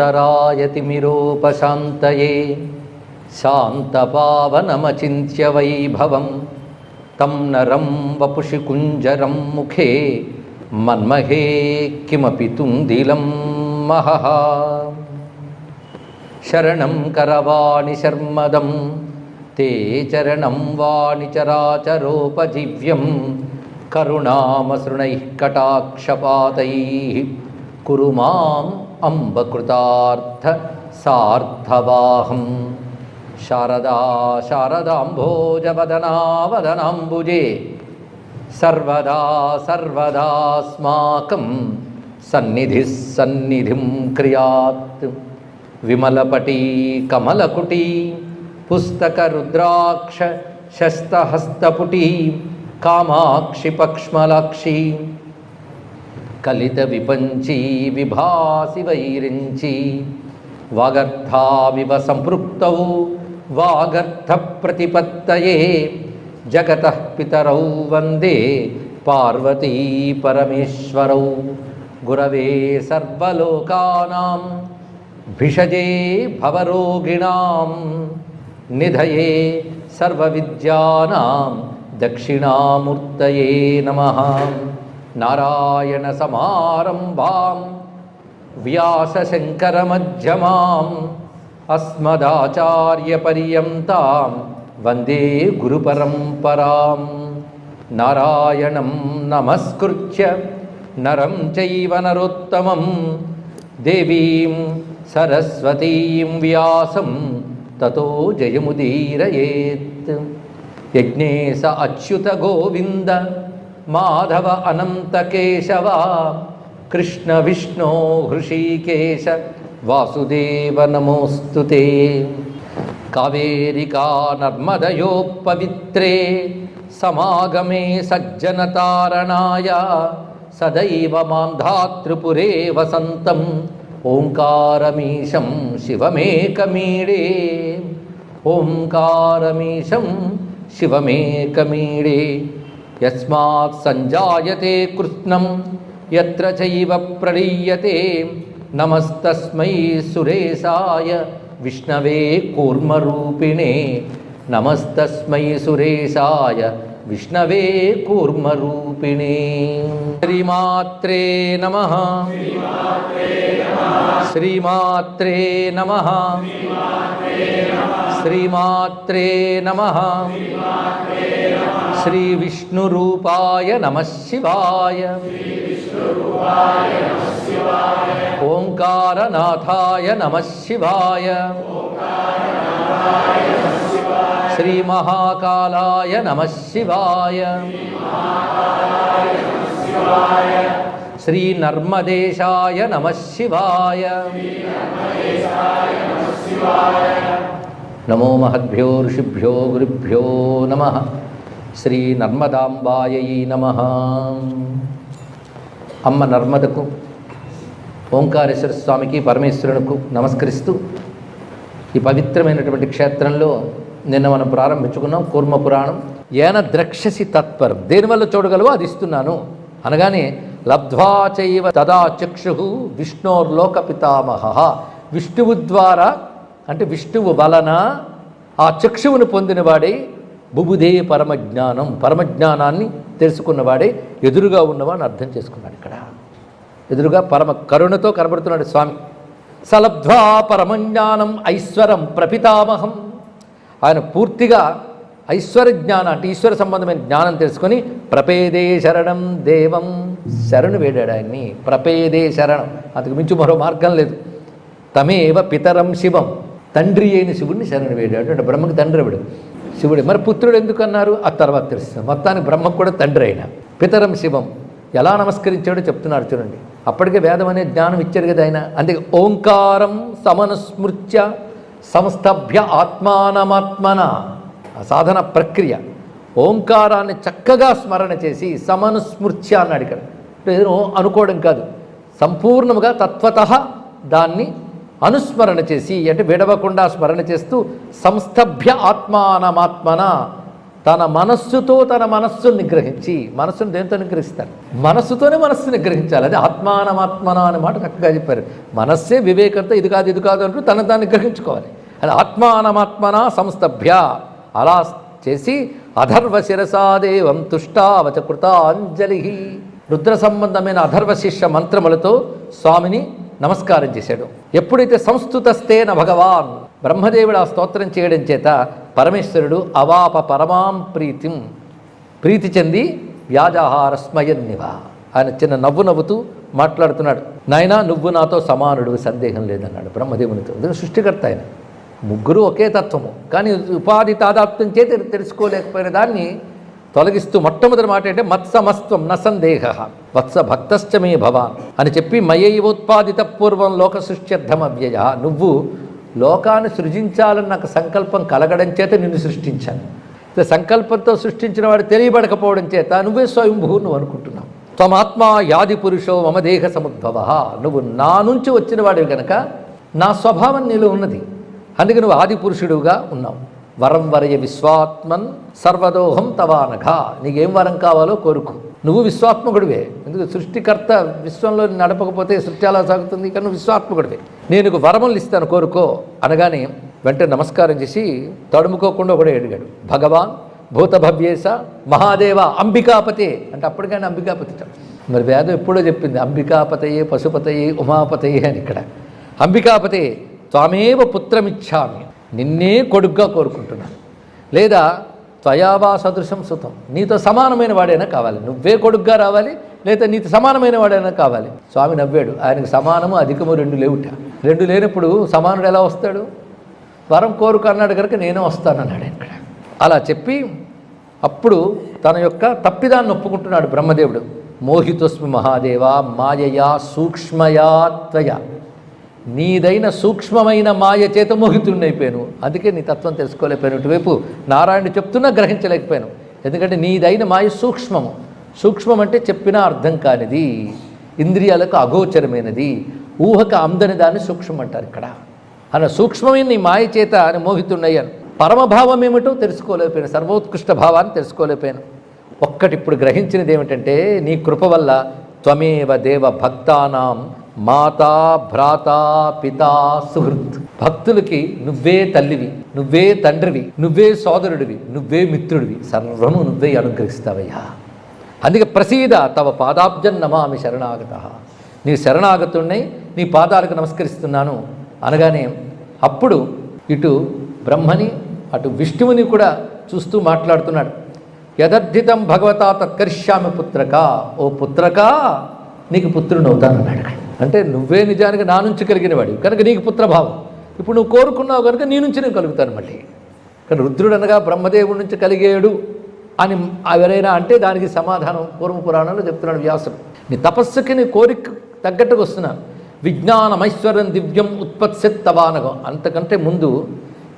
न्तरायतिमिरोपशान्तये शान्तपावनमचिन्त्य वैभवं तं नरं वपुषि कुञ्जरं मुखे मन्महे किमपि तुन्दिलं महः शरणं करवाणि शर्मदं ते चरणं वाणि चराचरोपजीव्यं करुणामसृणैः कटाक्षपातैः कुरु माम् अम्बकृतार्थ सार्धवाहं शारदा शारदाम्भोजवदना वदनाम्बुजे सर्वदा सर्वदास्माकं सन्निधिः सन्निधिं क्रियात् विमलपटी कमलकुटी पुस्तकरुद्राक्ष शस्तहस्तपुटी कामाक्षि पक्ष्मलाक्षी కలిత కలితవిపంచీ విభాసి వైరించి వాగర్థావివ సంపృక్తౌ వాగర్థ ప్రతిపత్తయే జగత పితరౌ వందే పార్వతీ పరమేశ్వరౌ గురవే సర్వలోకానాం భిషజే భవరోగిణాం నిధయే సర్వవిద్యానాం దక్షిణామూర్తయే నమః. नारायणसमारम्भां व्यासशङ्करमध्यमाम् अस्मदाचार्यपर्यन्तां वन्दे गुरुपरम्परां नारायणं नमस्कृत्य नरं चैव नरोत्तमं देवीं सरस्वतीं व्यासं ततो जयमुदीरयेत् यज्ञेश अच्युतगोविन्द గోవింద మాధవ అనంత కేశవ కృష్ణ విష్ణో హృషీకేశ వాసుదేవ నమోస్తు కావేరికా నర్మదయో పవిత్రే సమాగమే సజ్జనతారణాయ సదైవ మాంధాతృపురే వసంతం ఓంకారమీశం శివమేకమీడే. ఓంకారమీశం శివమేకమీడే. యస్మాత్ సంజాయతే కృత్స్నం ఎత్ర చైవ ప్రళీయతే నమస్తస్మై సురేశాయ. విష్ణవే కూర్మరూపిణే. నమస్తస్మై సురేశాయ. విష్ణవే కూర్మరూపిణే. శ్రీమాత్రే నమ. శ్రీమాత్రే నమ. శ్రీమాత్రే నమ. శ్రీ విష్ణురూపాయ నమ శివాయ. ఓంకారనాథాయ నమ శివాయ. శ్రీ మహాకాలాయ నమ శివాయ. శ్రీ నర్మదేశాయ నమ శివాయ. నమో మహద్భ్యో ఋషిభ్యో గురుభ్యో నమ. శ్రీ నర్మదాంబాయై నమ. అమ్మ నర్మదకు ఓంకారేశ్వర స్వామికి పరమేశ్వరునికి నమస్కరిస్తూ ఈ పవిత్రమైనటువంటి క్షేత్రంలో నిన్న మనం ప్రారంభించుకున్నాం కూర్మ పురాణం. ఏన ద్రక్షసి తత్పరం. దేనివల్ల చూడగలవో అది ఇస్తున్నాను. అనగానే లబ్ధ్వాచైవ తదా చక్షు విష్ణోర్లోక పితామహ. విష్ణువు ద్వారా అంటే విష్ణువు వలన ఆ చక్షువును పొందినవాడే బుబుదే పరమజ్ఞానం. పరమజ్ఞానాన్ని తెలుసుకున్నవాడే ఎదురుగా ఉన్నవాడిని అర్థం చేసుకున్నాడు ఇక్కడ. ఎదురుగా పరమ కరుణతో కనబడుతున్నాడు స్వామి. సలబ్ధ్వా పరమజ్ఞానం ఐశ్వరం ప్రపితామహం. ఆయన పూర్తిగా ఐశ్వర్య జ్ఞానం అంటే ఈశ్వర సంబంధమైన జ్ఞానం తెలుసుకొని ప్రపేదే శరణం దేవం శరణు వేడాడు ఆయన్ని. ప్రపేదే శరణం. అంతకు మించి మరో మార్గం లేదు. తమేవ పితరం శివం. తండ్రి అయిన శివుడిని శరణు వేడాడు. అంటే బ్రహ్మకి తండ్రి ఎవడు? శివుడు. మరి పుత్రుడు ఎందుకు అన్నారు? ఆ తర్వాత తెలుస్తుంది. మొత్తానికి బ్రహ్మకు కూడా తండ్రి అయిన. పితరం శివం. ఎలా నమస్కరించాడో చెప్తున్నారు చూడండి. అప్పటికే వేదం అనే జ్ఞానం ఇచ్చారు కదా ఆయన. అందుకే ఓంకారం సమనుస్మృత్య సంస్థభ్య ఆత్మానమాత్మన. సాధన ప్రక్రియ. ఓంకారాన్ని చక్కగా స్మరణ చేసి సమనుస్మృత్య అన్నాడు ఇక్కడ ఏదో అనుకోవడం కాదు. సంపూర్ణముగా తత్వత దాన్ని అనుస్మరణ చేసి అంటే విడవకుండా స్మరణ చేస్తూ సంస్థభ్య ఆత్మానమాత్మన తన మనస్సుతో తన మనస్సును నిగ్రహించి మనస్సును దేంతో నిగ్రహిస్తారు? మనస్సుతోనే మనస్సు నిగ్రహించాలి. అది ఆత్మానమాత్మన అనే మాట చక్కగా చెప్పారు. మనస్సే వివేకంతో ఇది కాదు ఇది కాదు అంటూ తన దాన్ని నిగ్రహించుకోవాలి. అది ఆత్మానమాత్మన సంస్థభ్య. అలా చేసి అధర్వ శిరసాదేవం తుష్టావచ కృతాంజలి రుద్ర సంబంధమైన అధర్వ శిష్య మంత్రములతో స్వామిని నమస్కారం చేశాడు. ఎప్పుడైతే సంస్థుతస్తేన భగవాన్ బ్రహ్మదేవుడు ఆ స్తోత్రం చేయడం చేత పరమేశ్వరుడు అవాప పరమాం ప్రీతిం. ప్రీతి చెంది వ్యాజాహార స్మయన్నివ. ఆయన చిన్న నవ్వు నవ్వుతూ మాట్లాడుతున్నాడు. నాయనా నువ్వు నాతో సమానుడు సందేహం లేదన్నాడు బ్రహ్మదేవునితో. సృష్టికర్త ఆయన. ముగ్గురు ఒకే తత్వము. కానీ ఉపాధి తాదాప్తం చేతి తెలుసుకోలేకపోయిన దాన్ని తొలగిస్తూ మొట్టమొదటి మాట అంటే మత్సమస్త్వం న సందేహ. వత్స భక్తశ్చ మే భవాన్ అని చెప్పి మయైవోత్పాదిత పూర్వం లోక సృష్ట్యర్థమవ్యయ. నువ్వు లోకాన్ని సృజించాలని నాకు సంకల్పం కలగడం చేత నిన్ను సృష్టించాను. సంకల్పంతో సృష్టించిన వాడు తెలియబడకపోవడం చేత నువ్వే స్వయంభూ నువ్వు అనుకుంటున్నావు. త్వమాత్మా యాది పురుషో మమ దేహ సముద్భవ. నువ్వు నా నుంచి వచ్చిన వాడివి కనుక నా స్వభావం నీలో ఉన్నది. అందుకే నువ్వు ఆది పురుషుడుగా ఉన్నావు. వరం వరయ విశ్వాత్మన్ సర్వదోహం తవానఘ. నీకేం వరం కావాలో కోరుకు. నువ్వు విశ్వాత్మకుడివే. ఎందుకు? సృష్టికర్త విశ్వంలో నడపకపోతే సృష్టి అలా సాగుతుంది? కానీ నువ్వు విశ్వాత్మకుడివే. నేను నీకు వరములు ఇస్తాను కోరుకో అనగానే వెంటనే నమస్కారం చేసి తడుముకోకుండా కూడా అడిగాడు భగవాన్ భూతభవ్యేశ మహాదేవ అంబికాపతే అంటే అప్పటికైనా అంబికాపతి మరి వేదం ఎప్పుడో చెప్పింది అంబికాపతయే పశుపతయే ఉమాపతయే అని ఇక్కడ. అంబికాపతే త్వమేవ పుత్రమిచ్చామి. నిన్నే కొడుగ్గా కోరుకుంటున్నాను. లేదా త్వయాబా సదృశం సుతం. నీతో సమానమైన వాడైనా కావాలి. నువ్వే కొడుగ్గా రావాలి లేదా నీతో సమానమైన వాడైనా కావాలి. స్వామి నవ్వాడు. ఆయనకు సమానము అధికము రెండు లేవుట. రెండు లేనప్పుడు సమానుడు ఎలా వస్తాడు? వరం కోరుకు అన్నాడు కనుక నేనే వస్తానన్నాడు ఇక్కడ. అలా చెప్పి అప్పుడు తన యొక్క తప్పిదాన్ని ఒప్పుకుంటున్నాడు బ్రహ్మదేవుడు. మోహితోస్మి మహాదేవ మాయయా సూక్ష్మయా త్వయ. నీదైన సూక్ష్మమైన మాయ చేత మోహితుడినైపోయాను. అందుకే నీ తత్వం తెలుసుకోలేకపోయాను. ఇటువైపు నారాయణుడు చెప్తున్నా గ్రహించలేకపోయాను. ఎందుకంటే నీదైన మాయ సూక్ష్మము. సూక్ష్మం అంటే చెప్పినా అర్థం కానిది. ఇంద్రియాలకు అగోచరమైనది. ఊహకు అందని దాన్ని సూక్ష్మం అంటారు ఇక్కడ. అన్న సూక్ష్మమైన నీ మాయ చేత అని మోహితున్నయ్యాను పరమభావం ఏమిటో తెలుసుకోలేకపోయాను. సర్వోత్కృష్ట భావాన్ని తెలుసుకోలేకపోయాను. ఒక్కటి ఇప్పుడు గ్రహించినది ఏమిటంటే నీ కృప వల్ల త్వమేవ దేవ భక్తానాం మాతా భ్రాత పితా సుహృత్. భక్తులకి నువ్వే తల్లివి నువ్వే తండ్రివి నువ్వే సోదరుడివి నువ్వే మిత్రుడివి. సర్వము నువ్వే అనుగ్రహిస్తావయ్యా. అందుకే ప్రసీద తవ పాదాబ్జం నమామి శరణాగత. నీ శరణాగతుణ్ణి నీ పాదాలకు నమస్కరిస్తున్నాను అనగానే అప్పుడు ఇటు బ్రహ్మని అటు విష్ణువుని కూడా చూస్తూ మాట్లాడుతున్నాడు. యదర్థితం భగవతా తత్కరిష్యామి పుత్రక ఓ పుత్రక నీకు పుత్రుడు అవుతానన్నాడు అక్కడ. అంటే నువ్వే నిజానికి నా నుంచి కలిగిన కనుక నీకు పుత్రభావం. ఇప్పుడు నువ్వు కోరుకున్నావు కనుక నీ నుంచి నేను కలుగుతాను మళ్ళీ. కానీ రుద్రుడు అనగా బ్రహ్మదేవుడి నుంచి కలిగేడు అని ఎవరైనా అంటే దానికి సమాధానం పూర్వ పురాణంలో చెప్తున్నాడు వ్యాసుడు. నీ తపస్సుకి నీ కోరిక తగ్గట్టుకు వస్తున్నాను విజ్ఞానమైశ్వర్యం దివ్యం ఉత్పత్సెత్తవానగం అంతకంటే ముందు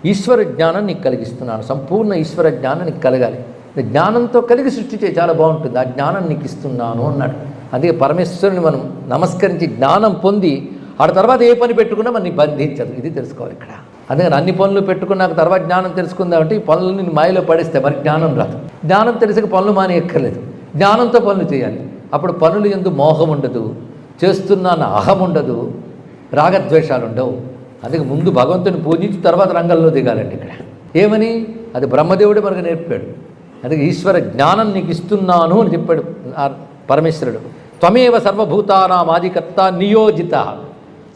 ఈశ్వర జ్ఞానం నీకు కలిగిస్తున్నాను. సంపూర్ణ ఈశ్వర జ్ఞానం నీకు కలగాలి. జ్ఞానంతో కలిగి సృష్టి చేయి చాలా బాగుంటుంది. ఆ జ్ఞానం నీకు ఇస్తున్నాను అన్నాడు. అందుకే పరమేశ్వరుని మనం నమస్కరించి జ్ఞానం పొంది ఆ తర్వాత ఏ పని పెట్టుకున్నా మనని బంధించదు ఇది తెలుసుకోవాలి ఇక్కడ. అందుకని అన్ని పనులు పెట్టుకున్నాక తర్వాత జ్ఞానం తెలుసుకుందామంటే ఈ పనులని మాయలో పడేస్తే మరి జ్ఞానం రాదు. జ్ఞానం తెలిసక పనులు మానేయక్కర్లేదు. జ్ఞానంతో పనులు చేయాలి. అప్పుడు పనులు ఎందు మోహం ఉండదు. చేస్తున్నాన్న అహం ఉండదు. రాగద్వేషాలు ఉండవు అందుకే ముందు భగవంతుని పూజించి తర్వాత రంగంలో దిగాలండి ఇక్కడ. ఏమని? అది బ్రహ్మదేవుడే మనకు నేర్పాడు. అందుకే ఈశ్వర జ్ఞానం నీకు ఇస్తున్నాను అని చెప్పాడు పరమేశ్వరుడు. త్వమేవ సర్వభూతానాం ఆదికర్త నియోజిత.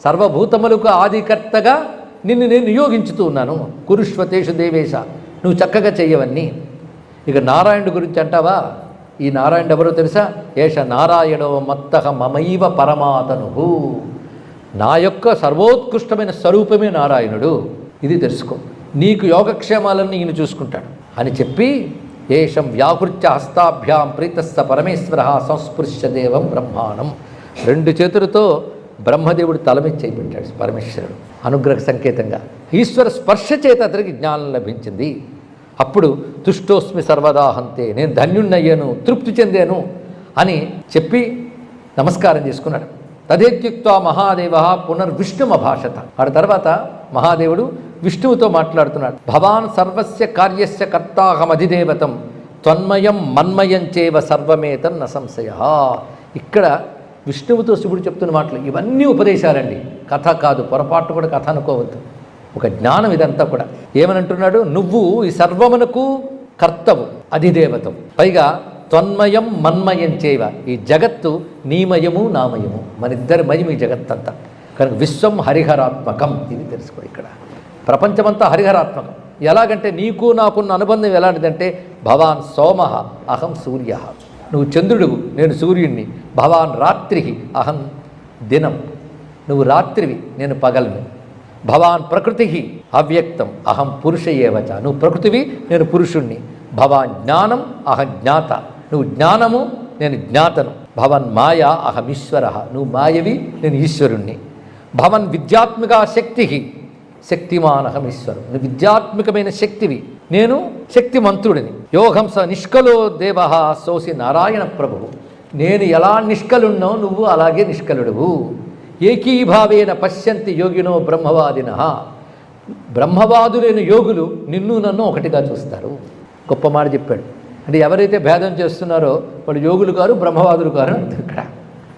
సర్వభూతములకు ఆదికర్తగా నిన్ను నేను నియోగించుతూ ఉన్నాను. కురుష్వతేషు దేవేశ నువ్వు చక్కగా చేయవన్నీ ఇక నారాయణుడు గురించి అంటావా? ఈ నారాయణుడు ఎవరో తెలుసా? ఏష నారాయణో మత్తహ మమైవ పరమాతను నా యొక్క సర్వోత్కృష్టమైన స్వరూపమే నారాయణుడు. ఇది తెలుసుకో. నీకు యోగక్షేమాలన్నీ ఈయన చూసుకుంటాడు. అని చెప్పి ఏషం వ్యాహృత్య హస్తాభ్యాం ప్రీతస్స పరమేశ్వర సంస్పృశ్య దేవం బ్రహ్మాణం. రెండు చేతులతో బ్రహ్మదేవుడు తల మీద చేపెట్టాడు పరమేశ్వరుడు అనుగ్రహ సంకేతంగా. ఈశ్వర స్పర్శ చేత అతనికి జ్ఞానం లభించింది. అప్పుడు తుష్టోస్మి సర్వదాహంతే నేను ధన్యుణ్ణయ్యాను తృప్తి చెందాను అని చెప్పి నమస్కారం చేసుకున్నాడు. తదేత్యుక్త మహాదేవ పునర్విష్ణుమభాషత. ఆడ తర్వాత మహాదేవుడు విష్ణువుతో మాట్లాడుతున్నాడు. భవాన్ సర్వస్య కార్యస్య కర్తాహమధిదేవతం త్వన్మయం మన్మయం చేవ సర్వమేతం న సంశయ. ఇక్కడ విష్ణువుతో శివుడు చెప్తున్న మాటలు ఇవన్నీ ఉపదేశాలండి. కథ కాదు పొరపాటు కూడా కథ అనుకోవద్దు. ఒక జ్ఞానం ఇదంతా కూడా. ఏమనంటున్నాడు? నువ్వు ఈ సర్వమునకు కర్తవు అధిదేవతం. పైగా త్వన్మయం మన్మయం చేవ. ఈ జగత్తు నీమయము నామయము. మనిద్దరి మయం ఈ జగత్తంతా. కనుక విశ్వం హరిహరాత్మకం. ఇది తెలుసుకో ఇక్కడ. ప్రపంచమంతా హరిహరాత్మకం. ఎలాగంటే నీకు నాకున్న అనుబంధం ఎలాంటిదంటే భవాన్ సోమ అహం సూర్య. నువ్వు చంద్రుడువు నేను సూర్యుణ్ణి. భవాన్ రాత్రి అహం దినం. నువ్వు రాత్రివి నేను పగలను. భవాన్ ప్రకృతి అవ్యక్తం అహం పురుష ఏవచ నువ్వు ప్రకృతివి నేను పురుషుణ్ణి. భవాన్ జ్ఞానం అహం జ్ఞాత. నువ్వు జ్ఞానము నేను జ్ఞాతను. భవన్ మాయా అహం ఈశ్వర నువ్వు మాయవి నేను ఈశ్వరుణ్ణి. భవన్ విద్యాత్మిక శక్తి శక్తిమానహం ఈశ్వరు నువ్వు విద్యాత్మికమైన శక్తివి. నేను శక్తిమంతుడిని. యోగంస నిష్కలో దేవ. సోసి నారాయణ ప్రభువు. నేను ఎలా నిష్కలున్నో నువ్వు అలాగే నిష్కలుడువు. ఏకీభావేన పశ్యంతి యోగినో బ్రహ్మవాదిన. బ్రహ్మవాదులైన యోగులు నిన్ను నన్ను ఒకటిగా చూస్తారు. గొప్ప మాట చెప్పాడు. అంటే ఎవరైతే భేదం చేస్తున్నారో వాళ్ళు యోగులు కారు బ్రహ్మవాదులు కారు అని ఇక్కడ.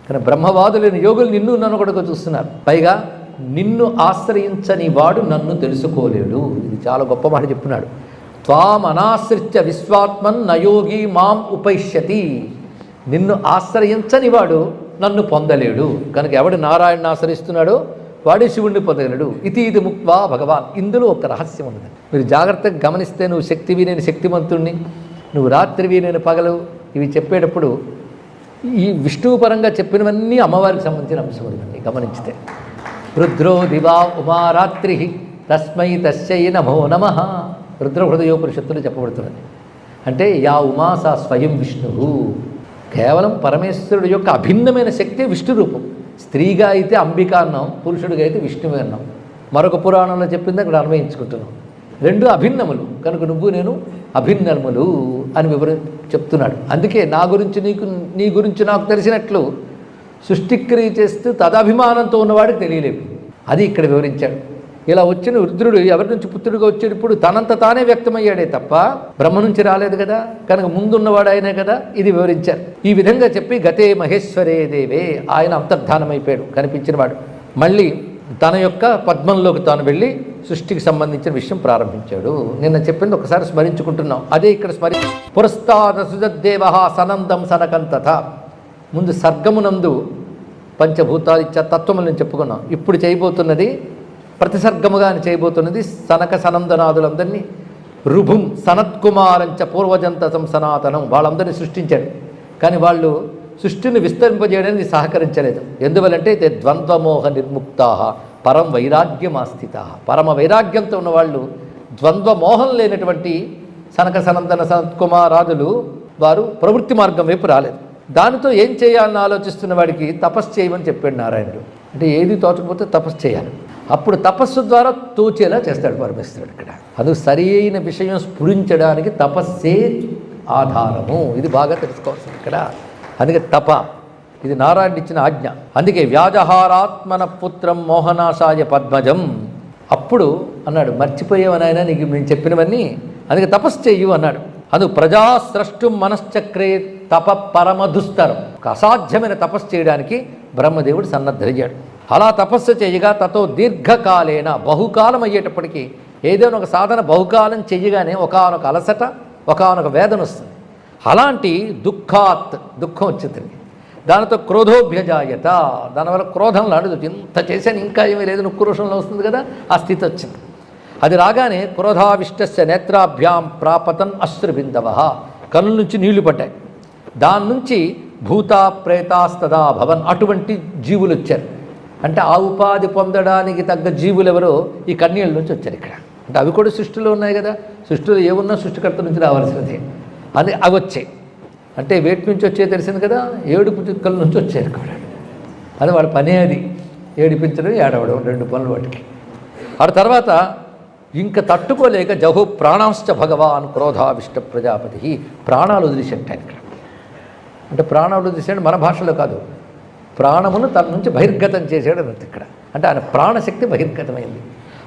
కానీ బ్రహ్మవాదులైన యోగులు నిన్ను నన్ను కూడా చూస్తున్నారు. పైగా నిన్ను ఆశ్రయించని వాడు నన్ను తెలుసుకోలేడు. ఇది చాలా గొప్ప మాట చెప్తున్నాడు. త్వాం అనాశ్రిత్య విశ్వాత్మన్ నయోగి మాం ఉపైష్యతి. నిన్ను ఆశ్రయించని వాడు నన్ను పొందలేడు. కనుక ఎవడు నారాయణ ఆశ్రయిస్తున్నాడో వాడే శివుణ్ణి పొందగలడు ఇది ఇది ముక్వా భగవాన్. ఇందులో ఒక రహస్యం ఉన్నది మీరు జాగ్రత్తగా గమనిస్తే నువ్వు శక్తివి నేను శక్తిమంతుణ్ణి. నువ్వు రాత్రివి నేను పగలు ఇవి చెప్పేటప్పుడు ఈ విష్ణువుపరంగా చెప్పినవన్నీ అమ్మవారికి సంబంధించిన అంశం గమనించితే. రుద్రో దివా ఉమారాత్రి తస్మై తస్యై నమో నమ. రుద్ర హృదయోపనిషత్తులు చెప్పబడుతున్నది. అంటే యా ఉమా సా స్వయం విష్ణువు. కేవలం పరమేశ్వరుడు యొక్క అభిన్నమైన శక్తి విష్ణు రూపం. స్త్రీగా అయితే అంబిక అన్నాం పురుషుడిగా అయితే విష్ణువు అన్నాం. మరొక పురాణంలో చెప్పింది అక్కడ అన్వయించుకుంటున్నాం. రెండు అభిన్నములు. కనుక నువ్వు నేను అభిన్నములు అని వివర చెప్తున్నాడు. అందుకే నా గురించి నీకు నీ గురించి నాకు తెలిసినట్లు సృష్టిక్రియ చేస్తూ తదభిమానంతో ఉన్నవాడికి తెలియలేదు. అది ఇక్కడ వివరించాడు. ఇలా వచ్చిన రుద్రుడు ఎవరి నుంచి పుత్రుడిగా వచ్చేటప్పుడు తనంత తానే వ్యక్తమయ్యాడే తప్ప బ్రహ్మ నుంచి రాలేదు కదా. కనుక ముందున్నవాడు ఆయనే కదా ఇది వివరించారు. ఈ విధంగా చెప్పి గతే మహేశ్వరే దేవే ఆయన అంతర్ధానమైపోయాడు కనిపించినవాడు. మళ్ళీ తన యొక్క పద్మంలోకి తాను వెళ్ళి సృష్టికి సంబంధించిన విషయం ప్రారంభించాడు. నిన్న చెప్పింది ఒకసారి స్మరించుకుంటున్నాం. అదే ఇక్కడ స్మరి పురస్తాద సుజద్దేవ సనందం సనకంతథ ముందు సర్గమునందు పంచభూతాలిచ్చ తత్వములను చెప్పుకున్నాం. ఇప్పుడు చేయబోతున్నది ప్రతిసర్గముగా అని చేయబోతున్నది సనక సనందనాథులందరినీ రుభుం సనత్కుమారంచ పూర్వజంతసం సనాతనం వాళ్ళందరినీ సృష్టించాడు. కానీ వాళ్ళు సృష్టిని విస్తరింపజేయడానికి సహకరించలేదు. ఎందువలంటే ఇది ద్వంద్వమోహ నిర్ముక్తా. పరం వైరాగ్యమాస్థిత. పరమ వైరాగ్యంతో ఉన్నవాళ్ళు ద్వంద్వమోహం లేనటువంటి సనక సనందన సనత్కుమారాదులు వారు ప్రవృత్తి మార్గం వైపు రాలేదు. దానితో ఏం చేయాలని ఆలోచిస్తున్న వాడికి తపస్సు చేయమని చెప్పాడు నారాయణుడు. అంటే ఏది తోచకపోతే తపస్సు చేయాలి. అప్పుడు తపస్సు ద్వారా తోచేలా చేస్తాడు పరమేశ్వరుడు ఇక్కడ. అది సరి అయిన విషయం స్ఫురించడానికి తపస్సే ఆధారము. ఇది బాగా తెలుసుకోవాల్సింది ఇక్కడ. అందుకే తప. ఇది నారాయణ ఇచ్చిన ఆజ్ఞ. అందుకే వ్యాజహారాత్మన పుత్రం మోహనాశాయ పద్మజం. అప్పుడు అన్నాడు మర్చిపోయేవనైనా నీకు నేను చెప్పినవన్నీ? అందుకే తపస్సు చెయ్యు అన్నాడు. అందుకు ప్రజాస్రష్టు మనశ్చక్రే తప పరమధుస్తరం ఒక అసాధ్యమైన తపస్సు చేయడానికి బ్రహ్మదేవుడు సన్నద్ధయ్యాడు అలా తపస్సు చేయగా తతో దీర్ఘకాలేన బహుకాలం అయ్యేటప్పటికీ ఏదైనా ఒక సాధన బహుకాలం చెయ్యగానే ఒకనొక అలసట ఒకనొక వేదన వస్తుంది అలాంటి దుఃఖాత్ దుఃఖం వచ్చింది దానితో క్రోధోభ్యజాయత. దానివల్ల క్రోధం లాంటిది ఇంత చేశాను ఇంకా ఏమీ లేదు ఉక్రోషంలో వస్తుంది కదా ఆ స్థితి వచ్చింది. అది రాగానే క్రోధావిష్టస్య నేత్రాభ్యాం ప్రాపతన్ అశ్రుబిందవ. కన్నుల నుంచి నీళ్ళు పడ్డాయి దాని నుంచి భూత ప్రేతాస్తదా భవన్ అటువంటి జీవులు వచ్చారు. అంటే ఆ ఉపాధి పొందడానికి తగ్గ జీవులు ఎవరో ఈ కన్నీళ్ళ నుంచి వచ్చారు ఇక్కడ. అంటే అవి కూడా సృష్టిలో ఉన్నాయి కదా. సృష్టిలో ఏమున్నా సృష్టికర్త నుంచి రావాల్సినదే అది అవి వచ్చాయి. అంటే వేటి నుంచి వచ్చే తెలిసింది కదా ఏడు చుక్కల నుంచి వచ్చారు కూడా. అది వాడి పనే అది. ఏడిపించడం ఏడవడం రెండు పనులు వాటికి. ఆ తర్వాత ఇంక తట్టుకోలేక జహు ప్రాణాంశ భగవాన్ క్రోధావిష్ట ప్రజాపతి ప్రాణాలు వదిలేసేట ఇక్కడ. అంటే ప్రాణాలు వదిలేసాడు మన భాషలో కాదు. ప్రాణమును తన నుంచి బహిర్గతం చేశాడు అన్నది ఇక్కడ. అంటే ఆయన ప్రాణశక్తి బహిర్గతమైంది.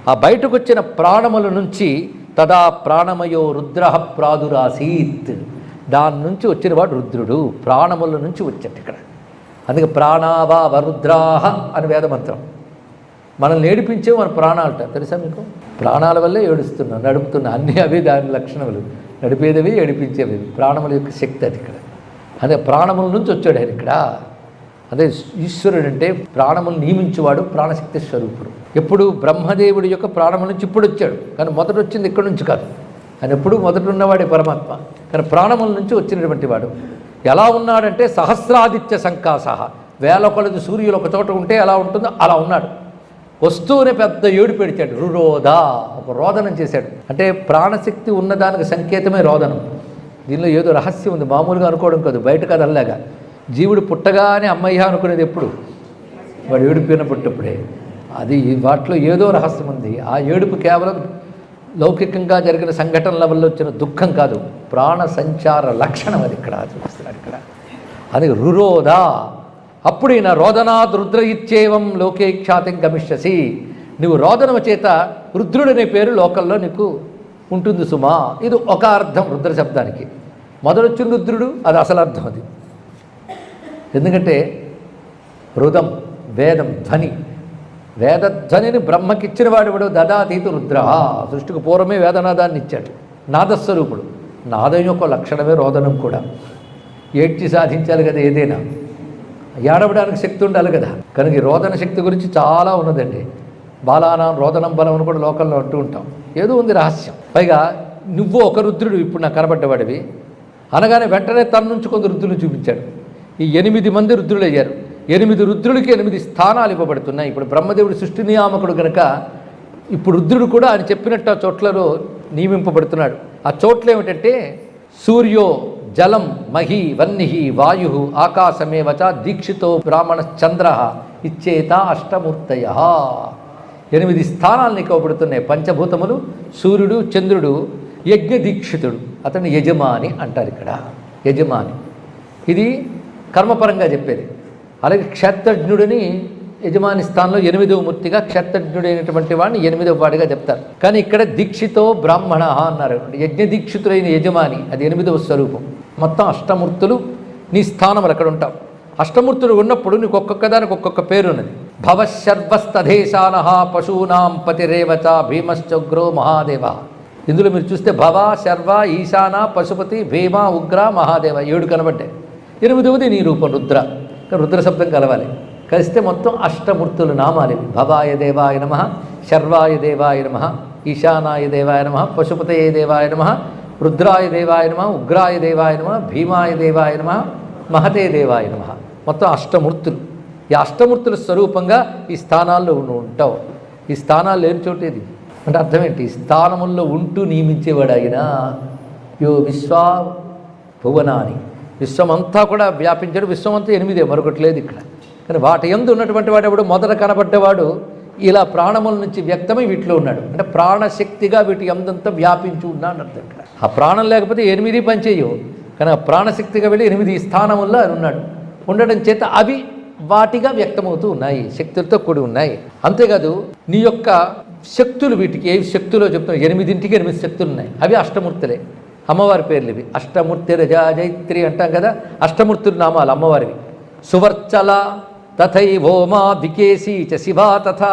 ఆ బయటకు వచ్చిన ప్రాణముల నుంచి తదా ప్రాణమయో రుద్ర ప్రాదురాసీత్. దాని నుంచి వచ్చినవాడు రుద్రుడు ప్రాణముల నుంచి వచ్చాడు ఇక్కడ. అందుకే ప్రాణావా వరుద్రాహ అని వేదమంత్రం. మనల్ని ఏడిపించే మన ప్రాణాలట తెలుసా మీకు? ప్రాణాల వల్లే ఏడుస్తున్నాం నడుపుతున్న అన్నీ అవి దాని లక్షణములు. నడిపేదవి ఏడిపించేవి. ప్రాణముల యొక్క శక్తి అది ఇక్కడ. అదే ప్రాణముల నుంచి వచ్చాడు ఆయన ఇక్కడ. అదే ఈశ్వరుడు అంటే ప్రాణములు నియమించేవాడు ప్రాణశక్తి స్వరూపుడు. ఎప్పుడు బ్రహ్మదేవుడి యొక్క ప్రాణముల నుంచి ఇప్పుడు వచ్చాడు కానీ మొదట వచ్చింది ఇక్కడి నుంచి కాదు. ఆయన ఎప్పుడు మొదట ఉన్నవాడే పరమాత్మ. కానీ ప్రాణముల నుంచి వచ్చినటువంటి వాడు. ఎలా ఉన్నాడంటే సహస్రాదిత్య సంకాసహ వేల కొలది సూర్యులు ఒక చోట ఉంటే ఎలా ఉంటుందో అలా ఉన్నాడు. వస్తూనే పెద్ద ఏడు పెడిచాడు. రురోధ ఒక రోదనం చేశాడు. అంటే ప్రాణశక్తి ఉన్నదానికి సంకేతమే రోదనం. దీనిలో ఏదో రహస్యం ఉంది. మామూలుగా అనుకోవడం కాదు. బయట కదల్లాగా జీవుడు పుట్టగానే అమ్మయ్య అనుకునేది ఎప్పుడు? వాడు ఏడిపోయిన పుట్టప్పుడే. అది వాటిలో ఏదో రహస్యం ఉంది. ఆ ఏడుపు కేవలం లౌకికంగా జరిగిన సంఘటనల వల్ల వచ్చిన దుఃఖం కాదు ప్రాణ సంచార లక్షణం అది ఇక్కడ చూపిస్తున్నాడు ఇక్కడ. అది రురోధ. అప్పుడు ఈయన రుద్ర ఇచ్చేవం లోకే గమిష్యసి. నువ్వు రోదనము చేత రుద్రుడనే పేరు లోకల్లో నీకు ఉంటుంది సుమా. ఇది ఒక అర్థం రుద్ర శబ్దానికి. మొదలొచ్చిన రుద్రుడు అది అసలు అర్థం అది. ఎందుకంటే రుదం వేదం ధ్వని వేదధ్వనిని బ్రహ్మకిచ్చిన వాడు దదాతీతు రుద్ర. సృష్టికి పూర్వమే వేదనాదాన్ని ఇచ్చాడు. నాదస్వరూపుడు. నాదం యొక్క లక్షణమే రోదనం కూడా. ఏడ్చి సాధించాలి కదా ఏదైనా. ఏడవడానికి శక్తి ఉండాలి కదా. కనుక ఈ రోదన శక్తి గురించి చాలా ఉన్నదండి. బాలానం రోదనం బలం అని కూడా లోకల్లో అంటూ ఉంటాం. ఏదో ఉంది రహస్యం. పైగా నువ్వు ఒక రుద్రుడు ఇప్పుడు నాకు కనబడ్డవాడివి. అనగానే వెంటనే తన నుంచి కొందరు రుద్రులు చూపించాడు. ఈ ఎనిమిది మంది రుద్రులు అయ్యారు ఎనిమిది రుద్రుడికి ఎనిమిది స్థానాలు ఇవ్వబడుతున్నాయి. ఇప్పుడు బ్రహ్మదేవుడు సృష్టి నియామకుడు కనుక ఇప్పుడు రుద్రుడు కూడా ఆయన చెప్పినట్టు ఆ చోట్లలో నియమింపబడుతున్నాడు. ఆ చోట్ల ఏమిటంటే సూర్యో జలం మహి వన్నిహి వాయు ఆకాశమేవచ దీక్షితో బ్రాహ్మణ చంద్ర ఇచ్చేత అష్టమూర్తయ. ఎనిమిది స్థానాలు ఇవ్వబడుతున్నాయి. పంచభూతములు సూర్యుడు చంద్రుడు యజ్ఞ దీక్షితుడు. అతన్ని యజమాని అంటారు ఇక్కడ. యజమాని. ఇది కర్మపరంగా చెప్పేది. అలాగే క్షేత్రజ్ఞుడిని యజమాని స్థానంలో ఎనిమిదవ మూర్తిగా క్షేత్రజ్ఞుడైనటువంటి వాడిని ఎనిమిదవ వాడిగా చెప్తారు. కానీ ఇక్కడ దీక్షితో బ్రాహ్మణ అన్నారు. యజ్ఞ దీక్షితుడైన యజమాని అది ఎనిమిదవ స్వరూపం. మొత్తం అష్టమూర్తులు నీ స్థానములు అక్కడ ఉంటావు. అష్టమూర్తులు ఉన్నప్పుడు నీకు ఒక్కొక్క దానికి ఒక్కొక్క పేరు ఉన్నది. భవశర్వస్తధేశాన పశూనాం పతిరేవత భీమశ్చగ్రో మహాదేవ. ఇందులో మీరు చూస్తే భవ శర్వ ఈశాన పశుపతి భీమ ఉగ్ర మహాదేవ ఏడు కనబడ్డాయి. ఎనిమిదవది నీ రూపం రుద్ర. రుద్ర శబ్దం కలవాలి. కలిస్తే మొత్తం అష్టమూర్తులు నామాలు. ఇవి భవాయ దేవాయ నమ శర్వాయ దేవాయ నమ ఈశానాయ దేవాయ నమ పశుపతయ దేవాయ నమ రుద్రాయ దేవాయ నమ ఉగ్రాయ దేవాయ నమ భీమాయ దేవాయ నమ మహతే దేవాయ నమ. మొత్తం అష్టమూర్తులు. ఈ అష్టమూర్తుల స్వరూపంగా ఈ స్థానాల్లో ఉంటావు. ఈ స్థానాలు లేని చోటేది అంటే అర్థం ఏంటి ఈ స్థానముల్లో ఉంటూ నియమించేవాడు ఆయన. యో విశ్వా భువనాని విశ్వమంతా కూడా వ్యాపించాడు. విశ్వమంతా ఎనిమిదే మరొకటి లేదు ఇక్కడ. కానీ వాటి ఎందు ఉన్నటువంటి వాడు ఎవడు? మొదట కనబడ్డవాడు. ఇలా ప్రాణముల నుంచి వ్యక్తమై వీటిలో ఉన్నాడు. అంటే ప్రాణశక్తిగా వీటి ఎందంతా వ్యాపించి ఉన్నాడు అర్థం ఇక్కడ. ఆ ప్రాణం లేకపోతే ఎనిమిది పనిచేయవు కానీ ఆ ప్రాణశక్తిగా వెళ్ళి ఎనిమిది స్థానముల్లో ఆయన ఉన్నాడు. ఉండడం చేత అవి వాటిగా వ్యక్తమవుతూ ఉన్నాయి. శక్తులతో కూడి ఉన్నాయి. అంతేకాదు నీ యొక్క శక్తులు వీటికి. ఏ శక్తులో చెప్తున్నావు ఎనిమిదింటికి ఎనిమిది శక్తులు ఉన్నాయి. అవి అష్టమూర్తులే. అమ్మవారి పేర్లు ఇవి. అష్టమూర్తి రజాజైత్రి అంటాం కదా అష్టమూర్తుల నామాలు అమ్మవారివి. సువర్చల తథైవోమా వికేశీ చ శివా తథ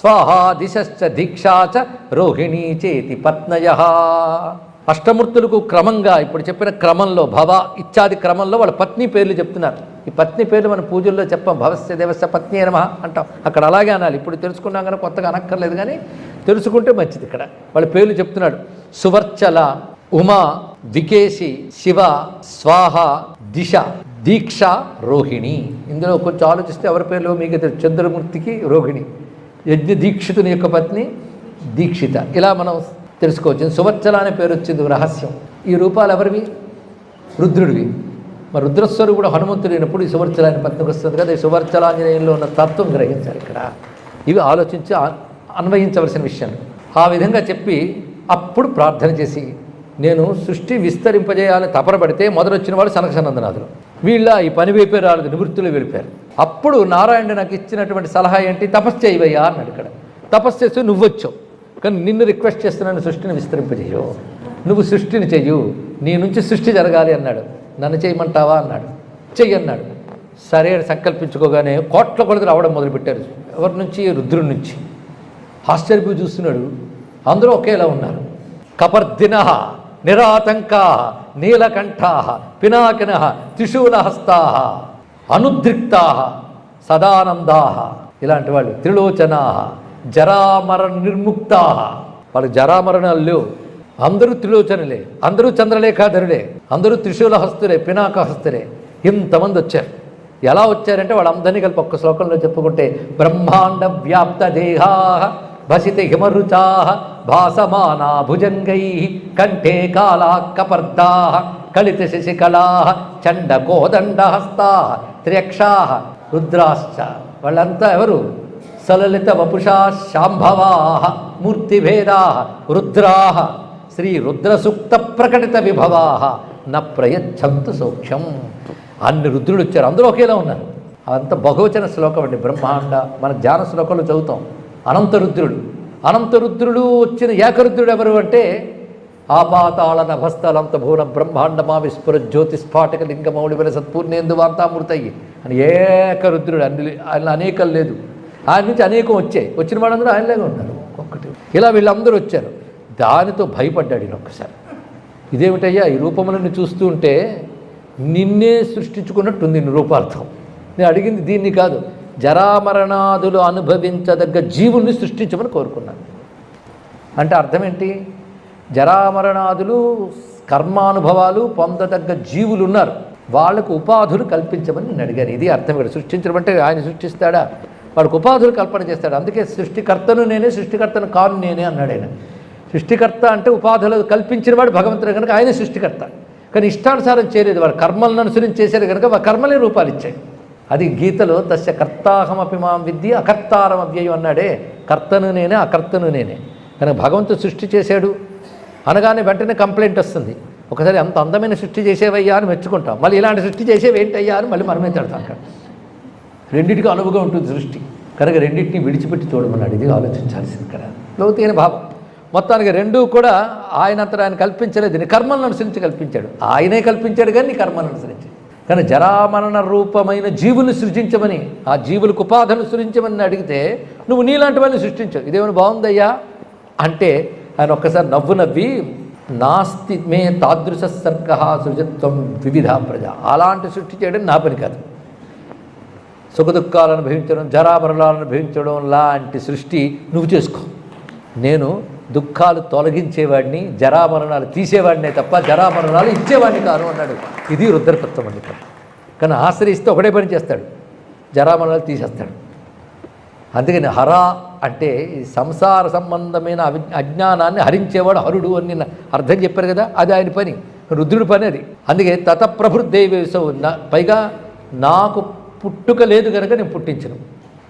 స్వాహా దిశశ్చ దీక్షా చ రోహిణీ చేతి పత్నయ అష్టమూర్తులకు క్రమంగా ఇప్పుడు చెప్పిన క్రమంలో భవ ఇత్యాది క్రమంలో వాళ్ళ పత్ని పేర్లు చెప్తున్నారు. ఈ పత్ని పేర్లు మన పూజల్లో చెప్పాం భవస్య దేవస్య పత్ని అనమ అంటాం. అక్కడ అలాగే అనాలి. ఇప్పుడు తెలుసుకున్నాం కానీ కొత్తగా అనక్కర్లేదు కానీ తెలుసుకుంటే మంచిది ఇక్కడ. వాళ్ళ పేర్లు చెప్తున్నాడు. సువర్చల ఉమా వికేసి శివ స్వాహ దిశ దీక్ష రోహిణి. ఇందులో కొంచెం ఆలోచిస్తే ఎవరి పేర్లు మీకు చంద్రమూర్తికి రోహిణి. యజ్ఞ దీక్షితుని యొక్క పత్ని దీక్షిత. ఇలా మనం తెలుసుకోవచ్చు. సువర్చల అనే పేరు వచ్చింది రహస్యం. ఈ రూపాలు ఎవరివి? రుద్రుడివి. మరి కూడా హనుమంతుడు అయినప్పుడు ఈ సువర్చల అనే పత్నికి వస్తుంది కదా. ఈ సువర్చలాంజనేయంలో ఉన్న తత్వం గ్రహించాలి ఇక్కడ. ఇవి ఆలోచించి అన్వయించవలసిన విషయం. ఆ విధంగా చెప్పి అప్పుడు ప్రార్థన చేసి నేను సృష్టి విస్తరింపజేయాలని తపన పడితే మొదలొచ్చిన వాళ్ళు సనకసనందనాథులు వీళ్ళ ఈ పని వైపే రాలేదు నివృత్తిలో వెళ్ళిపోయారు. అప్పుడు నారాయణుడు నాకు ఇచ్చినటువంటి సలహా ఏంటి? తపస్సు చేయవయ్యా అన్నాడు ఇక్కడ. తపస్సు చేస్తే నువ్వొచ్చావు. కానీ నిన్ను రిక్వెస్ట్ చేస్తున్నాను సృష్టిని విస్తరింపజేయు. నువ్వు సృష్టిని చెయ్యు. నీ నుంచి సృష్టి జరగాలి అన్నాడు. నన్ను చేయమంటావా అన్నాడు. చెయ్యి అన్నాడు. సరే అని సంకల్పించుకోగానే కోట్ల కొలది రావడం మొదలుపెట్టారు. ఎవరి నుంచి? రుద్రుడి నుంచి. ఆశ్చర్యపోయి చూస్తున్నాడు. అందరూ ఒకేలా ఉన్నారు. కపర్దిన నిరాతంకా నీలకంఠా పినాకిన త్రిశూలహస్తా అనుద్రిక్తా సదానందా. ఇలాంటి వాళ్ళు త్రిలోచనా జరామర నిర్ముక్తా వాళ్ళు జరామరణాలు లేవు. అందరూ త్రిలోచనలే అందరూ చంద్రలేఖాధరులే అందరూ త్రిశూల హస్తులే పినాక హస్తులే ఇంతమంది వచ్చారు. ఎలా వచ్చారంటే వాళ్ళందరినీ కలిపి ఒక్క శ్లోకంలో చెప్పుకుంటే బ్రహ్మాండ వ్యాప్త దేహా భసిత హిమరుచా భాసమానా భుజంగై కంఠే కాళా కపర్దా కలిత శశికళా చండ కోదండ హస్తా త్ర్యక్షా రుద్రాశ్చ వాళ్ళంతా ఎవరు సలలిత వపుషా శాంభవా మూర్తిభేదా రుద్రా శ్రీ రుద్రసూక్త ప్రకటిత విభవా న ప్రయచ్చంతు సూక్ష్యం అన్ని రుద్రుడు వచ్చారు అందరూ ఒకేలా ఉన్నారు. అదంతా బహువచన శ్లోకం అండి బ్రహ్మాండ మన ధ్యాన శ్లోకంలో చదువుతాం. అనంత రుద్రుడు. అనంతరుద్రుడు వచ్చిన ఏకరుద్రుడు ఎవరు అంటే ఆపాతాళ నభస్థలంత భూన బ్రహ్మాండమా విస్ఫుర జ్యోతిస్ఫాటక లింగమౌళి విన సత్పూర్ణేందు వాంతామృతయ్యి అని ఏకరుద్రుడు అన్ని ఆయన అనేకం లేదు. ఆయన నుంచి అనేకం వచ్చాయి వచ్చిన వాళ్ళందరూ ఆయనలాగా ఉన్నారు. ఒక్కటి ఇలా వీళ్ళందరూ వచ్చారు. దానితో భయపడ్డాడు ఈయన ఒక్కసారి. ఇదేమిటయ్యా? ఈ రూపములను చూస్తూ ఉంటే నిన్నే సృష్టించుకున్నట్టుంది రూపార్థం. నేను అడిగింది దీన్ని కాదు. జరామరణాదులు అనుభవించదగ్గ జీవుల్ని సృష్టించమని కోరుకున్నాను. అంటే అర్థం ఏంటి జరామరణాదులు కర్మానుభవాలు పొందదగ్గ జీవులు ఉన్నారు వాళ్ళకు ఉపాధులు కల్పించమని నేను అడిగాను. ఇది అర్థం ఇక్కడ. సృష్టించడం అంటే ఆయన సృష్టిస్తాడా? వాడికి ఉపాధులు కల్పన చేస్తాడు. అందుకే సృష్టికర్తను నేనే సృష్టికర్తను కాను నేనే అన్నాడు ఆయన. సృష్టికర్త అంటే ఉపాధులు కల్పించిన వాడు భగవంతుడు కనుక ఆయన సృష్టికర్త. కానీ ఇష్టానుసారం చేయలేదు. వాడు కర్మలను అనుసరించి చేశారు కనుక కర్మలే రూపాలు ఇచ్చాయి అది గీతలో తస్య కర్తాహమపి మాం విద్య అకర్తారం అవ్యయం అన్నాడే. కర్తను నేనే అకర్తను నేనే. కనుక భగవంతుడు సృష్టి చేశాడు. అనగానే వెంటనే కంప్లైంట్ వస్తుంది. ఒకసారి అంత అందమైన సృష్టి చేసేవయ్యా అని మెచ్చుకుంటాం. మళ్ళీ ఇలాంటి సృష్టి చేసేవి ఏంటయ్యా అని మళ్ళీ మనమే తిడతాం అక్కడ. రెండింటికి అనువుగా ఉంటుంది సృష్టి. కనుక రెండింటిని విడిచిపెట్టి చూడమన్నాడు ఇది ఆలోచించాల్సింది ఇక్కడ. లోతైన భావం. మొత్తానికి రెండూ కూడా ఆయనంతట ఆయన కల్పించలేదు. నీ కర్మలను అనుసరించి కల్పించాడు. ఆయనే కల్పించాడు కానీ నీ కర్మలను అనుసరించి. కానీ జరామరణ రూపమైన జీవులు సృజించమని ఆ జీవులకు ఉపాధులు సృజించమని అడిగితే నువ్వు నీలాంటి వాళ్ళని సృష్టించావు. ఇదేమైనా బాగుందయ్యా? అంటే ఆయన ఒక్కసారి నవ్వు నవ్వి నాస్తి మే తాదృశ సర్గ సృజత్వం వివిధ ప్రజ. అలాంటి సృష్టి చేయడం నా పని కాదు. సుఖదుఖాలను అనుభవించడం జరామరణాలను అనుభవించడం లాంటి సృష్టి నువ్వు చేసుకో. నేను దుఃఖాలు తొలగించేవాడిని జరామరణాలు తీసేవాడినే తప్ప జరామరణాలు ఇచ్చేవాడిని కాను అన్నాడు. ఇది రుద్రతత్వం అండి కానీ ఆశ్రయిస్తే ఒకటే పని చేస్తాడు. జరామరణాలు తీసేస్తాడు. అందుకని హర అంటే ఈ సంసార సంబంధమైన అవి అజ్ఞానాన్ని హరించేవాడు హరుడు అని నిన్న అర్థం చెప్పారు కదా అది ఆయన పని. రుద్రుడి పని అది. అందుకే తత పైగా నాకు పుట్టుక లేదు కనుక నేను పుట్టించను.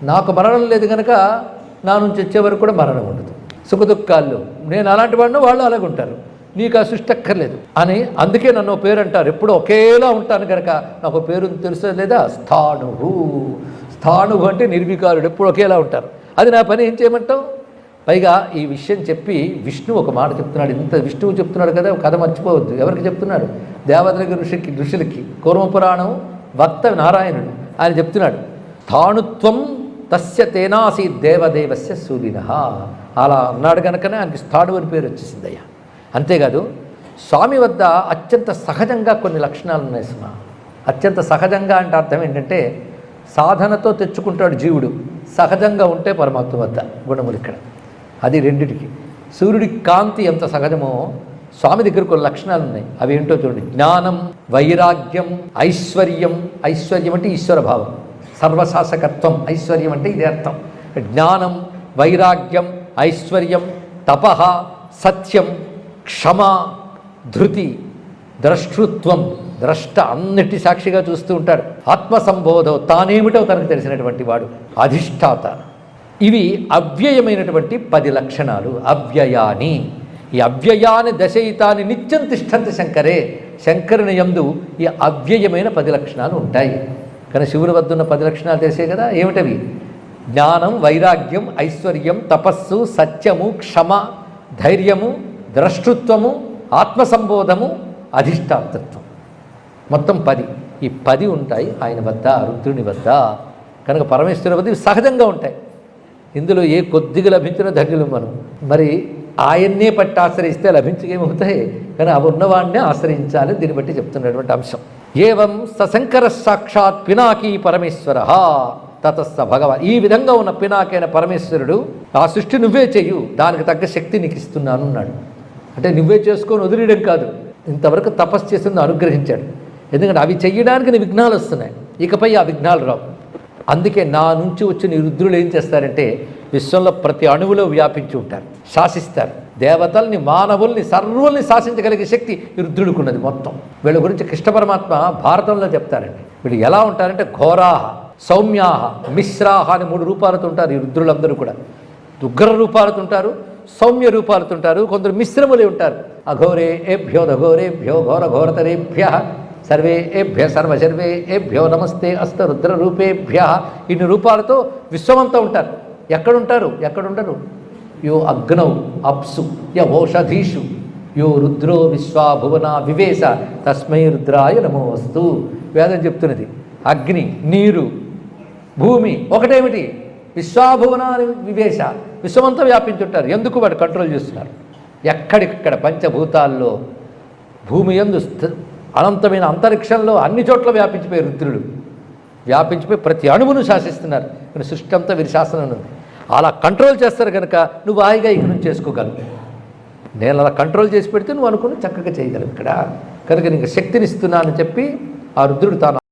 నాకు మరణం లేదు కనుక నా నుంచి వచ్చే వరకు కూడా మరణం ఉండదు. సుఖదుఖాల్లో. నేను అలాంటి వాడిని వాళ్ళు అలాగే ఉంటారు. నీకు ఆ సృష్టి అక్కర్లేదు అని అందుకే నన్ను పేరు అంటారు ఎప్పుడు ఒకేలా ఉంటాను కనుక నాకు పేరు తెలుసు లేదా? స్థాణువు. స్థాణువు అంటే నిర్వికారుడు. ఎప్పుడు ఒకేలా ఉంటారు. అది నా పని ఏం చేయమంటావు? పైగా ఈ విషయం చెప్పి విష్ణువు ఒక మాట చెప్తున్నాడు. ఇంత విష్ణువు చెప్తున్నాడు కదా కథ మర్చిపోవద్దు. ఎవరికి చెప్తున్నాడు దేవతలకి ఋషికి ఋషులకి. కూర్మపురాణం వక్త నారాయణుడు. ఆయన చెప్తున్నాడు. స్థాణుత్వం తస్య తేనాసి దేవదేవస్య సూర్యున అలా అన్నాడు కనుకనే ఆయనకి స్థాడు అని పేరు వచ్చేసిందయ్యా. అంతేకాదు స్వామి వద్ద అత్యంత సహజంగా కొన్ని లక్షణాలు ఉన్నాయి సుమా. అత్యంత సహజంగా అంటే అర్థం ఏంటంటే సాధనతో తెచ్చుకుంటాడు జీవుడు. సహజంగా ఉంటే పరమాత్మ వద్ద గుణములు ఇక్కడ. అది రెండిటికి. సూర్యుడి కాంతి ఎంత సహజమో స్వామి దగ్గర కొన్ని లక్షణాలు ఉన్నాయి. అవి ఏంటో చూడండి. జ్ఞానం వైరాగ్యం ఐశ్వర్యం. ఐశ్వర్యం అంటే ఈశ్వర భావం. సర్వశాసకత్వం ఐశ్వర్యం అంటే ఇదే అర్థం. జ్ఞానం వైరాగ్యం ఐశ్వర్యం తప సత్యం క్షమ ధృతి ద్రష్టృత్వం ద్రష్ట అన్నిటి సాక్షిగా చూస్తూ ఉంటాడు. ఆత్మసంబోధం తానేమిటో తనకు తెలిసినటువంటి వాడు అధిష్టాత. ఇవి అవ్యయమైనటువంటి పది లక్షణాలు. అవ్యయాని. ఈ అవ్యయాని దశయితాని నిత్యం తిష్టంతి శంకరే. శంకరుని యందు ఈ అవ్యయమైన పది లక్షణాలు ఉంటాయి. కానీ శివుని వద్ద ఉన్న పది లక్షణాలు తెలిసే కదా? ఏమిటవి? జ్ఞానం వైరాగ్యం ఐశ్వర్యం తపస్సు సత్యము క్షమ ధైర్యము ద్రష్టృత్వము ఆత్మసంబోధము అధిష్టాతత్వం. మొత్తం పది. ఈ పది ఉంటాయి ఆయన వద్ద రుద్రుని వద్ద. కనుక పరమేశ్వరుని వద్ద సహజంగా ఉంటాయి. ఇందులో ఏ కొద్దిగా లభించిన ధన్యులు మనం? మరి ఆయన్నే పట్టి ఆశ్రయిస్తే లభించకేమవుతాయి కానీ అవి ఉన్నవాడినే ఆశ్రయించాలి. దీన్ని బట్టి చెప్తున్నటువంటి అంశం. ఏవం సశంకర సాక్షాత్ పినాకీ పరమేశ్వర. తతస్స భగవాన్ ఈ విధంగా ఉన్న పినాకైన పరమేశ్వరుడు ఆ సృష్టి నువ్వే చెయ్యు దానికి తగ్గ శక్తి నీకు ఇస్తున్నాను అన్నాడు. అంటే నువ్వే చేసుకొని వదిలేయడం కాదు ఇంతవరకు తపస్సు చేసింది అనుగ్రహించాడు. ఎందుకంటే అవి చెయ్యడానికి నీ విఘ్నాలు వస్తున్నాయి ఇకపై ఆ విఘ్నాలు రావు. అందుకే నా నుంచి వచ్చిన ఈ రుద్రులు ఏం చేస్తారంటే విశ్వంలో ప్రతి అణువులో వ్యాపించి ఉంటారు శాసిస్తారు. దేవతల్ని మానవుల్ని సర్వుల్ని శాసించగలిగే శక్తి రుద్రుడుకున్నది మొత్తం. వీళ్ళ గురించి కృష్ణ పరమాత్మ భారతంలో చెప్తారండి. వీళ్ళు ఎలా ఉంటారంటే ఘోరాహ సౌమ్యాహ మిశ్రాహ అని మూడు రూపాలతో ఉంటారు ఈ రుద్రులందరూ కూడా. ఉగ్ర రూపాలతో ఉంటారు సౌమ్య రూపాలతో ఉంటారు కొందరు మిశ్రములే ఉంటారు. అఘోరే ఏభ్యో దఘోరేభ్యో ఘోర ఘోరతరేభ్య సర్వే ఏభ్య సర్వశర్వే ఏభ్యో నమస్తే అస్త రుద్ర రూపేభ్య. ఇన్ని రూపాలతో విశ్వమంతా ఉంటారు. ఎక్కడుంటారు? ఎక్కడుండరు? యో అగ్నౌ అప్సు య ఓషధీషు యో రుద్రో విశ్వాభువన వివేశ తస్మై రుద్రాయ నమోస్తు వేదం చెప్తున్నది. అగ్ని నీరు భూమి ఒకటేమిటి? విశ్వాభువనాన్ని వివేశ. విశ్వమంతా వ్యాపించుంటారు. ఎందుకు వాడు కంట్రోల్ చేస్తున్నారు? ఎక్కడిక్కడ పంచభూతాల్లో భూమి ఎందు అనంతమైన అంతరిక్షంలో అన్ని చోట్ల వ్యాపించిపోయి రుద్రుడు. వ్యాపించిపోయి ప్రతి అణువును శాసిస్తున్నారు. ఇక్కడ సృష్టి అంతా వీరి శాసనం ఉంది. అలా కంట్రోల్ చేస్తారు కనుక నువ్వు హాయిగా ఇక్కడ నుంచి చేసుకోగలవు. నేను అలా కంట్రోల్ చేసి పెడితే నువ్వు అనుకుని చక్కగా చేయగలవు ఇక్కడ. కనుక నీకు శక్తిని ఇస్తున్నానని చెప్పి ఆ రుద్రుడు తాను